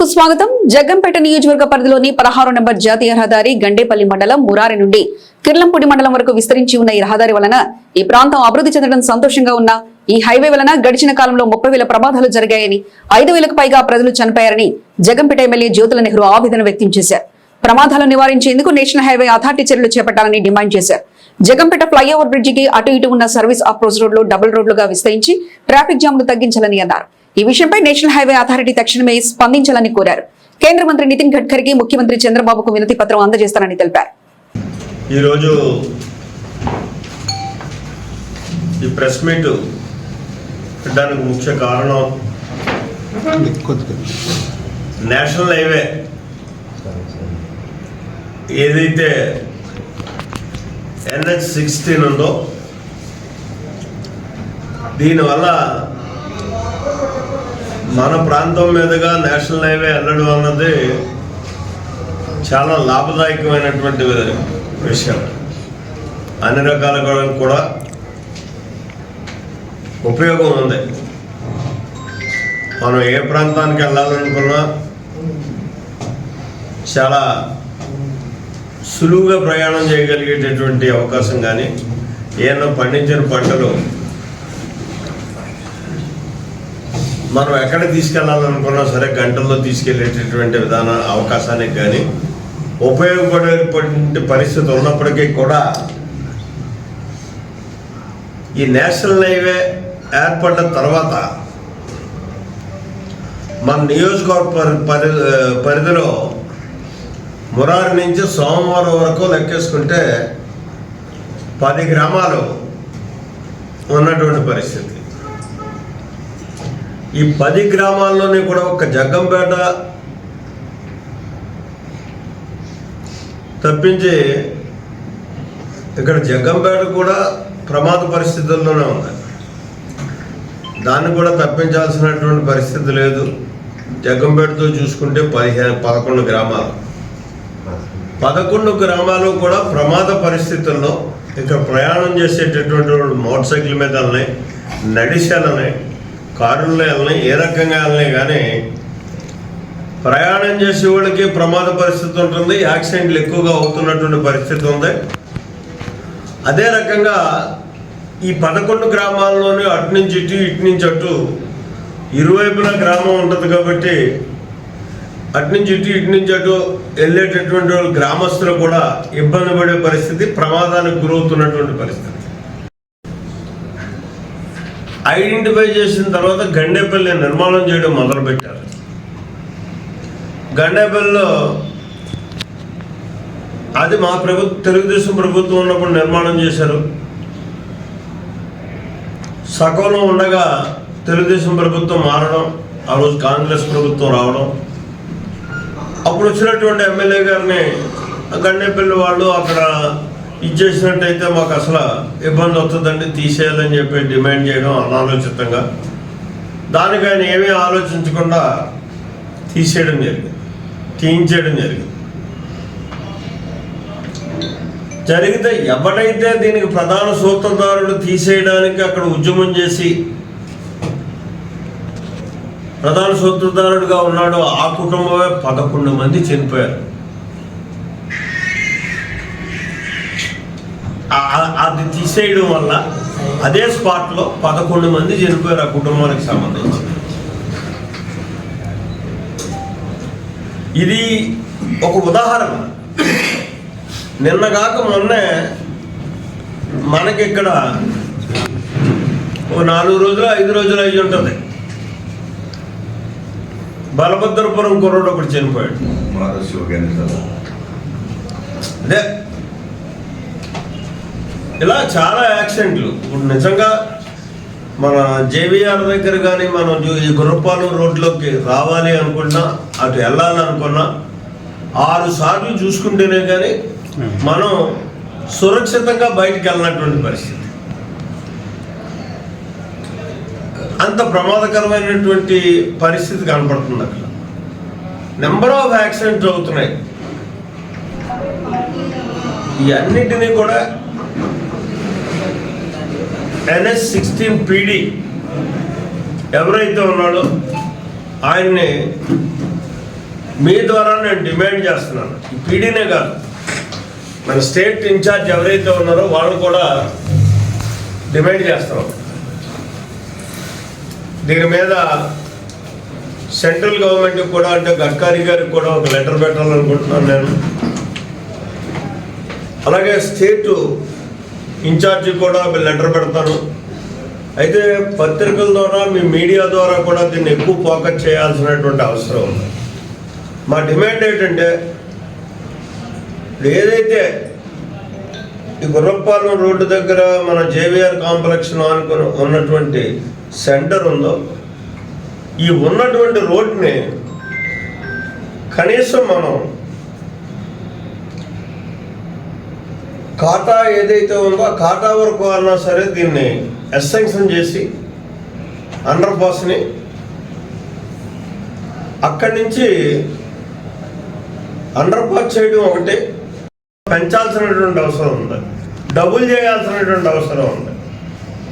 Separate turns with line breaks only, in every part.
కు స్వాగతం. జగ్గంపేట నియోజకవర్గ పరిధిలోని పదహారు నెంబర్ జాతీయ రహదారి గండేపల్లి మండలం మురారి నుండి కిర్లంపూడి మండలం వరకు విస్తరించి ఉన్న ఈ రహదారి వలన ఈ ప్రాంతం అభివృద్ధి చెందడం సంతోషంగా ఉన్న ఈ హైవే వలన గడిచిన కాలంలో ముప్పై వేల ప్రమాదాలు జరిగాయని ఐదు వేలకు పైగా ప్రజలు చనిపోయారని జగంపేట ఎమ్మెల్యే జ్యోతుల నెహ్రూ ఆవేదన వ్యక్తం చేశారు. ప్రమాదాలు నివారించేందుకు నేషనల్ హైవే అథారిటీ చర్యలు చేపట్టాలని డిమాండ్ చేశారు. జగంపేట ఫ్లైఓవర్ బ్రిడ్జికి అటు ఇటు ఉన్న సర్వీస్ అప్రోచ్ రోడ్లు డబుల్ రోడ్లుగా విస్తరించి ట్రాఫిక్ జామ్లు తగ్గించాలని అన్నారు. ఈ విషయంపై నేషనల్ హైవే అథారిటీ తక్షణమే స్పందించాలని కోరారు. కేంద్ర మంత్రి నితిన్ గడ్కరీకి ముఖ్యమంత్రి చంద్రబాబుకు వినతి పత్రం అందజేస్తానని తెలిపారు.
ఈరోజు ఈ ప్రెస్ మీట్ పెట్టడానికి ముఖ్య కారణం నేషనల్ హైవే ఏదైతే ఎన్హెచ్ సిక్స్టీన్ ఉందో దీనివల్ల మన ప్రాంతం మీదుగా నేషనల్ హైవే వెళ్ళడం అన్నది చాలా లాభదాయకమైనటువంటి విషయం. అన్ని రకాల కూడా ఉపయోగం ఉంది. మనం ఏ ప్రాంతానికి వెళ్ళాలనుకున్నా చాలా సులువుగా ప్రయాణం చేయగలిగేటటువంటి అవకాశం కానీ ఏమన్నా పండించిన పంటలు మనం ఎక్కడ తీసుకెళ్ళాలనుకున్నా సరే గంటల్లో తీసుకెళ్ళేటటువంటి విధాన అవకాశానికి కానీ ఉపయోగపడేటువంటి పరిస్థితి ఉన్నప్పటికీ కూడా ఈ నేషనల్ హైవే ఏర్పడ్డ తర్వాత మన నియోజకవర్గ పరి- పరి పరిధిలో మురారి నుంచి సోమవారం వరకు లెక్కేసుకుంటే పది గ్రామాలు ఉన్నటువంటి పరిస్థితి. ఈ పది గ్రామాల్లోనే కూడా ఒక జగ్గంపేట తప్పించి ఇక్కడ జగ్గంపేట కూడా ప్రమాద పరిస్థితుల్లోనే ఉంది. దాన్ని కూడా తప్పించాల్సినటువంటి పరిస్థితి లేదు. జగ్గంపేటతో చూసుకుంటే పదిహేను పదకొండు గ్రామాలు. పదకొండు గ్రామాలు కూడా ప్రమాద పరిస్థితుల్లో ఇక్కడ ప్రయాణం చేసేటటువంటి వాళ్ళు మోటార్ సైకిల్ మీద వెళ్ళినాయి కారుల్లో వెళ్ళినాయి ఏ రకంగా వెళ్ళినాయి కానీ ప్రయాణం చేసే వాళ్ళకి ప్రమాద పరిస్థితి ఉంటుంది యాక్సిడెంట్లు ఎక్కువగా అవుతున్నటువంటి పరిస్థితి ఉంది. అదే రకంగా ఈ పదకొండు గ్రామాల్లోనే అటు నుంచి ఇటు ఇటు నుంచి అటు ఇరువైపున గ్రామం ఉంటుంది కాబట్టి అటు నుంచి ఇటు ఇటు నుంచి అటు వెళ్ళేటటువంటి వాళ్ళు గ్రామస్తులు కూడా ఇబ్బంది పడే పరిస్థితి ప్రమాదానికి గురవుతున్నటువంటి పరిస్థితి. ఐడెంటిఫై చేసిన తర్వాత గండేపల్లి నిర్మాణం చేయడం మొదలుపెట్టారు. గండేపల్లిలో అది మా ప్రభుత్వ తెలుగుదేశం ప్రభుత్వం ఉన్నప్పుడు నిర్మాణం చేశారు. సగంలో ఉండగా తెలుగుదేశం ప్రభుత్వం మారడం ఆ రోజు కాంగ్రెస్ ప్రభుత్వం రావడం. అప్పుడు వచ్చినటువంటి ఎమ్మెల్యే గారిని గండేపల్లి వాళ్ళు అక్కడ ఇచ్చేసినట్టయితే మాకు అసలు ఇబ్బంది అవుతుందండి తీసేయాలని చెప్పి డిమాండ్ చేయడం అనాలోచితంగా. దానికి ఆయన ఏమీ ఆలోచించకుండా తీసేయడం జరిగింది. తీయించేయడం జరిగింది. జరిగితే ఎవడైతే దీనికి ప్రధాన సూత్రధారుడు తీసేయడానికి అక్కడ ఉద్యమం చేసి ప్రధాన సూత్రధారుడుగా ఉన్నాడు ఆ కుటుంబమే పదకొండు మంది చనిపోయారు. అది తీసేయడం వల్ల అదే స్పాట్లో పదకొండు మంది చనిపోయారు ఆ కుటుంబానికి సంబంధించి. ఇది ఒక ఉదాహరణ. నిన్నగాక మొన్నే మనకి ఇక్కడ ఓ నాలుగు రోజులు ఐదు రోజులు అయి ఉంటుంది. బలభద్రపురం కుర్రోడు ఒకటి చనిపోయాడు. అదే ఇలా చాలా యాక్సిడెంట్లు. ఇప్పుడు నిజంగా మన జేవిఆర్ దగ్గర కానీ మనం ఈ గుర్రపాలెం రోడ్లోకి రావాలి అనుకున్నా అటు వెళ్ళాలనుకున్నా ఆరు సార్లు చూసుకుంటేనే కానీ మనం సురక్షితంగా బయటికి వెళ్ళినటువంటి పరిస్థితి. అంత ప్రమాదకరమైనటువంటి పరిస్థితి కనపడుతుంది అక్కడ. నెంబర్ ఆఫ్ యాక్సిడెంట్స్ అవుతున్నాయి. ఇవన్నిటినీ కూడా ఎన్ఎస్ సిక్స్టీన్ పీడీ ఎవరైతే ఉన్నాడో ఆయన్ని మీ ద్వారా నేను డిమాండ్ చేస్తున్నాను. ఈ పీడీనే కాదు. మన స్టేట్ ఇన్ఛార్జ్ ఎవరైతే ఉన్నారో వాళ్ళు కూడా డిమాండ్ చేస్తున్నాం. దీని మీద సెంట్రల్ గవర్నమెంట్ కూడా అంటే గడ్కారీ గారికి కూడా ఒక లెటర్ పెట్టాలనుకుంటున్నాను నేను. అలాగే స్టేటు ఇన్ఛార్జి కూడా లెటర్ పెడతాను అయితే పత్రికల ద్వారా మీ మీడియా ద్వారా కూడా దీన్ని ఎక్కువ ఫోకస్ చేయాల్సినటువంటి అవసరం ఉంది. మా డిమాండ్ ఏంటంటే ఏదైతే ఈ గుర్రపాలెం రోడ్డు దగ్గర మన జేవిఆర్ కాంప్లెక్స్ అనుకుని ఉన్నటువంటి సెంటర్ ఉందో ఈ ఉన్నటువంటి రోడ్ని కనీసం మనం కాటా ఏదైతే ఉందో ఆ కాటా వరకు అన్నా సరే దీన్ని ఎస్సెన్షన్ చేసి అండర్ పాస్ని అక్కడి నుంచి అండర్ పాస్ చేయడం ఒకటి పెంచాల్సినటువంటి అవసరం ఉంది. డబుల్ చేయాల్సినటువంటి అవసరం ఉంది.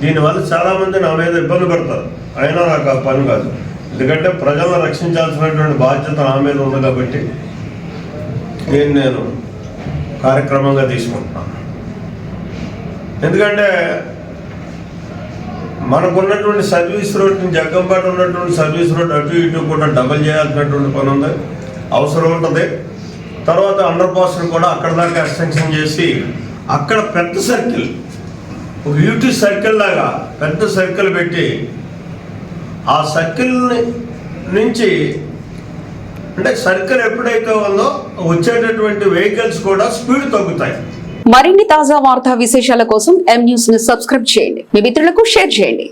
దీనివల్ల చాలామంది నా మీద ఇబ్బంది పడతారు. అయినా నాకు ఆ పని కాదు. ఎందుకంటే ప్రజలను రక్షించాల్సినటువంటి బాధ్యత నా మీద ఉంది కాబట్టి నేను నేను కార్యక్రమంగా తీసుకుంటున్నాను ఎందుకంటే మనకున్నటువంటి సర్వీస్ రోడ్ జగ్గంపేట ఉన్నటువంటి సర్వీస్ రోడ్ అటు ఇటు కూడా డబల్ చేయాల్సినటువంటి పని ఉంది. అవసరం ఉంటుంది. తర్వాత అండర్ పాస్ను కూడా అక్కడ దాకా ఎక్స్టెన్షన్ చేసి అక్కడ పెద్ద సర్కిల్ ఒక యూటీ సర్కిల్ లాగా పెద్ద సర్కిల్ పెట్టి ఆ సర్కిల్ని నుంచి అంటే సర్కిల్ ఎప్పుడైతే ఉందో వచ్చేటటువంటి వెహికల్స్ కూడా స్పీడ్ తగ్గుతాయి.
మరిన్ని తాజా వార్తా విశేషాల కోసం ఎం న్యూస్ని సబ్స్క్రైబ్ చేయండి. మీ మిత్రులకు షేర్ చేయండి.